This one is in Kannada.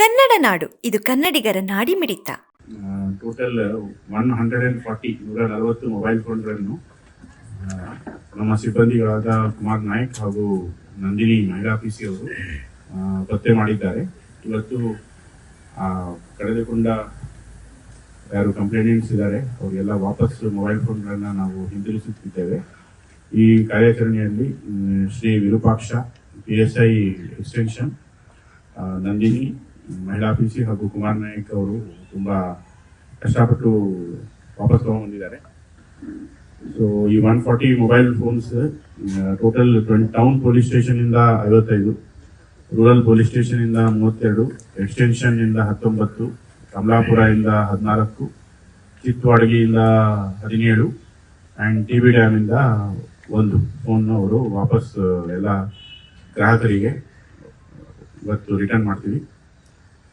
ಕನ್ನಡ ನಾಡು. ಇದು ಕನ್ನಡಿಗರ ನಾಡಿಮಿಡಿತ total one hundred and forty ನೂರ ನಲವತ್ತು ಮೊಬೈಲ್ ಫೋನ್ಗಳನ್ನು ನಮ್ಮ ಸಿಬ್ಬಂದಿಗಳಾದ ಕುಮಾರ್ ನಾಯಕ್ ಹಾಗೂ ನಂದಿನಿ ಮಹಿಳಾ ಪಿ ಸಿ ಅವರು ಪತ್ತೆ ಮಾಡಿದ್ದಾರೆ. ಇವತ್ತು ಕಳೆದುಕೊಂಡ ಯಾರು ಕಂಪ್ಲೇಂಟ್ಸ್ ಇದ್ದಾರೆ, ಅವರಿಗೆಲ್ಲ ವಾಪಸ್ ಮೊಬೈಲ್ ಫೋನ್ಗಳನ್ನು ನಾವು ಹಿಂದಿರುಗಿಸುತ್ತಿದ್ದೇವೆ. ಈ ಕಾರ್ಯಾಚರಣೆಯಲ್ಲಿ Shri Virupaksha P S I extension Nandini ಮಹಿಳಾ ಪಿಸಿ ಹಾಗೂ ಕುಮಾರ್ ನಾಯಕ್ ಅವರು ತುಂಬಾ ಕಷ್ಟಪಟ್ಟು ವಾಪಸ್ ತಗೊಂಡ್ಬಂದಿದ್ದಾರೆ. ಸೊ ಈ one forty mobile phones total twenty town police station ಇಂದ ಐವತ್ತೈದು ರೂರಲ್ ಪೊಲೀಸ್ ಸ್ಟೇಷನ್ ಇಂದ ಮೂವತ್ತೆರಡು ಎಕ್ಸ್ಟೆನ್ಷನ್ ಇಂದ ಹತ್ತೊಂಬತ್ತು, ಕಮಲಾಪುರ ಇಂದ ಹದಿನಾಲ್ಕು, ಚಿತ್ವಾಡಗಿಯಿಂದ ಹದಿನೇಳು ಅಂಡ್ ಟಿ ಬಿ ಡ್ಯಾಮ್ ಇಂದ ಒಂದು ಫೋನ್ ಅವರು ವಾಪಸ್ ಎಲ್ಲ ಗ್ರಾಹಕರಿಗೆ ಇವತ್ತು ರಿಟರ್ನ್ ಮಾಡ್ತೀವಿ. ಸೊ